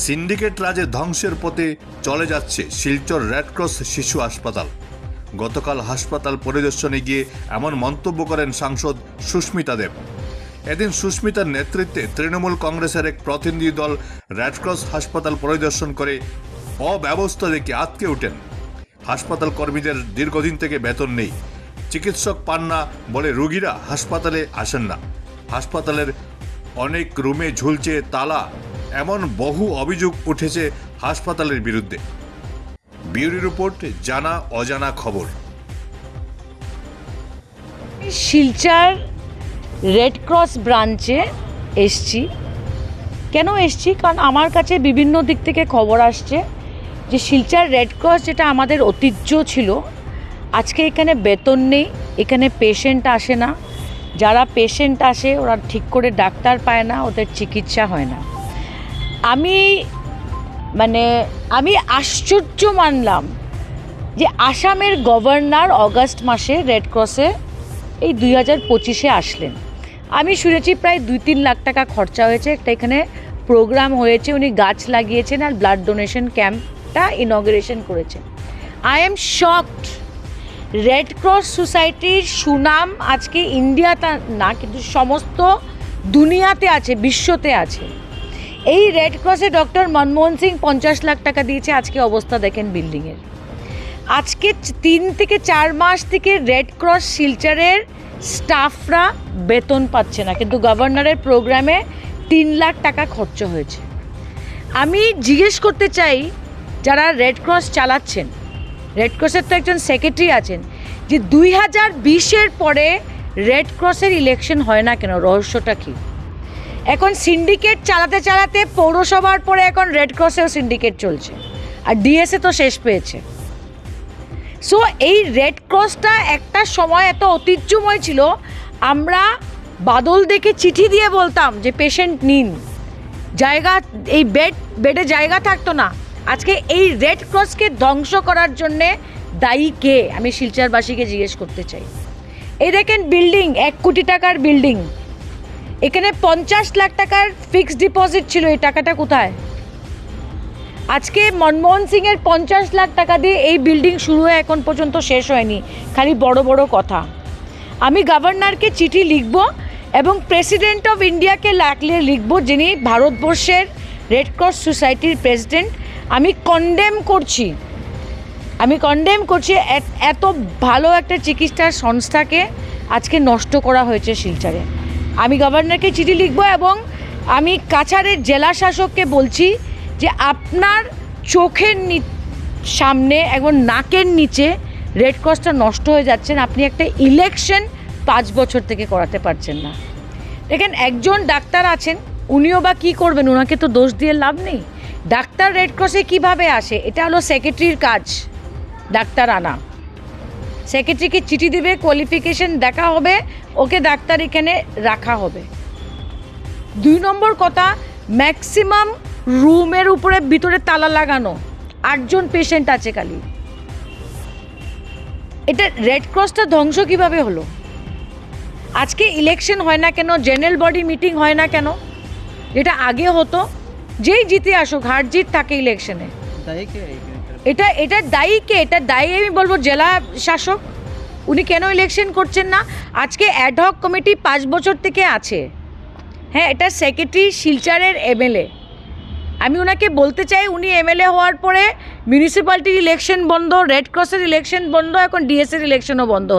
Syndicate রাজে ধ্বংসের পথে চলে যাচ্ছে শিলচর রেডক্রস শিশু হাসপাতাল। গতকাল হাসপাতাল পরিদর্শনে গিয়ে এমন মন্তব্য করেন সাংসদ সুস্মিতা দেব। এদিন সুস্মিতার নেতৃত্বে তৃণমূল কংগ্রেসের এক প্রতিনিধি দল রেডক্রস হাসপাতাল পরিদর্শন করে অব্যবস্থা দেখে আটকে ওঠেন। হাসপাতাল কর্মীদের দীর্ঘদিন থেকে বেতন নেই। চিকিৎসক পান না বলে রোগীরা হাসপাতালে আসেন না। হাসপাতালের অনেক রুমে ঝুলছে তালা। এমন বহু অভিযোগ উঠেছে হাসপাতালের বিরুদ্ধে। বিউরি রিপোর্ট, জানা অজানা খবর। শিলচার রেড ক্রস ব্রাঞ্চে এসছি। কেন এসছি? কারণ আমার কাছে বিভিন্ন দিক থেকে খবর আসছে যে শিলচার রেড ক্রস যেটা আমাদের ঐতিহ্য ছিল, আজকে এখানে বেতন নেই, এখানে পেশেন্ট আসে না। যারা পেশেন্ট আসে, ওরা ঠিক করে ডাক্তার পায় না, ওদের চিকিৎসা হয় না। আমি মানে আমি আশ্চর্য মানলাম যে আসামের গভর্নর অগাস্ট মাসে রেড ক্রসে এই দুই হাজার পঁচিশে আসলেন। আমি শুনেছি প্রায় দুই তিন লাখ টাকা খরচা হয়েছে। একটা এখানে প্রোগ্রাম হয়েছে, উনি গাছ লাগিয়েছেন আর ব্লাড ডোনেশন ক্যাম্পটা ইনগ্রেশন করেছেন। I am shocked Red Cross সোসাইটির সুনাম আজকে ইন্ডিয়াতে না, কিন্তু সমস্ত দুনিয়াতে আছে, বিশ্বতে আছে। এই রেড ক্রসে ডক্টর মনমোহন সিং পঞ্চাশ লাখ টাকা দিয়েছে। আজকে অবস্থা দেখেন বিল্ডিংয়ের আজকে তিন থেকে চার মাস থেকে রেড ক্রস শিলচরের স্টাফরা বেতন পাচ্ছে না। কিন্তু গভর্নরের প্রোগ্রামে তিন লাখ টাকা খরচ হয়েছে। আমি জিজ্ঞেস করতে চাই, যারা রেড ক্রস চালাচ্ছেন রেড ক্রসের তো একজন সেক্রেটারি আছেন, যে দুই হাজার বিশের পরে রেড ক্রসের ইলেকশন হয় না কেন? রহস্যটা কী? এখন সিন্ডিকেট চালাতে চালাতে পৌরসভার পরে এখন রেড ক্রসেও সিন্ডিকেট চলছে। আর ডিএসএ তো শেষ পেয়েছে। সো এই রেড ক্রসটা একটা সময় এত ঐতিহ্যময় ছিল, আমরা বাদল দেখে চিঠি দিয়ে বলতাম যে পেশেন্ট নিন। জায়গা, এই বেড বেডে জায়গা থাকতো না। আজকে এই রেড ক্রসকে ধ্বংস করার জন্যে দায়ী কে? আমি শিলচরবাসীকে জিজ্ঞেস করতে চাই। এই দেখেন বিল্ডিং এক কোটি টাকার বিল্ডিং এখানে পঞ্চাশ লাখ টাকার ফিক্সড ডিপোজিট ছিল, এই টাকাটা কোথায়? আজকে মনমোহন সিংয়ের পঞ্চাশ লাখ টাকা দিয়ে এই বিল্ডিং শুরু হয়ে এখন পর্যন্ত শেষ হয়নি। খালি বড় বড় কথা। আমি গভর্নরকে চিঠি লিখব এবং প্রেসিডেন্ট অফ ইন্ডিয়াকে লাগলে লিখব, যিনি ভারতবর্ষের রেড ক্রস সোসাইটির প্রেসিডেন্ট আমি কন্ডেম করছি। আমি কন্ডেম করছি এত- এত ভালো একটা চিকিৎসার সংস্থাকে আজকে নষ্ট করা হয়েছে শিলচরে। আমি গভর্নরকে চিঠি লিখব এবং আমি কাছাড়ের জেলা শাসককে বলছি যে আপনার চোখের সামনে এবং নাকের নিচে রেড ক্রসটা নষ্ট হয়ে যাচ্ছেন আপনি একটা ইলেকশন পাঁচ বছর থেকে করাতে পারছেন না। দেখেন, একজন ডাক্তার আছেন, উনিও বা কী করবেন ওনাকে তো দোষ দিয়ে লাভ নেই। ডাক্তার রেড ক্রসে কীভাবে আসে? এটা হলো সেক্রেটারির কাজ ডাক্তার আনা সেক্রেটারিকে চিঠি দেবে কোয়ালিফিকেশন দেখা হবে, ওকে ডাক্তার এখানে রাখা হবে। দুই নম্বর কথা ম্যাক্সিমাম রুমের উপরে ভিতরে তালা লাগানো। আটজন পেশেন্ট আছে খালি। এটা রেড ক্রসটা ধ্বংস কীভাবে হলো? আজকে ইলেকশন হয় না কেন? জেনারেল বডি মিটিং হয় না কেন? যেটা আগে হতো। যেই জিতে আসুক, হার জিত থাকে ইলেকশনে এটা এটা দায়ী কে? এটা দায়ী আমি বলব জেলা শাসক। উনি কেন ইলেকশন করছেন না? আজকে অ্যাডহক কমিটি পাঁচ বছর থেকে আছে। হ্যাঁ এটা সেক্রেটারি শিলচারের এমএলএ আমি ওনাকে বলতে চাই, উনি এমএলএ হওয়ার পরে মিউনিসিপ্যালিটির ইলেকশন বন্ধ রেড ক্রসের ইলেকশন বন্ধ, এখন ডিএসের ইলেকশনও বন্ধ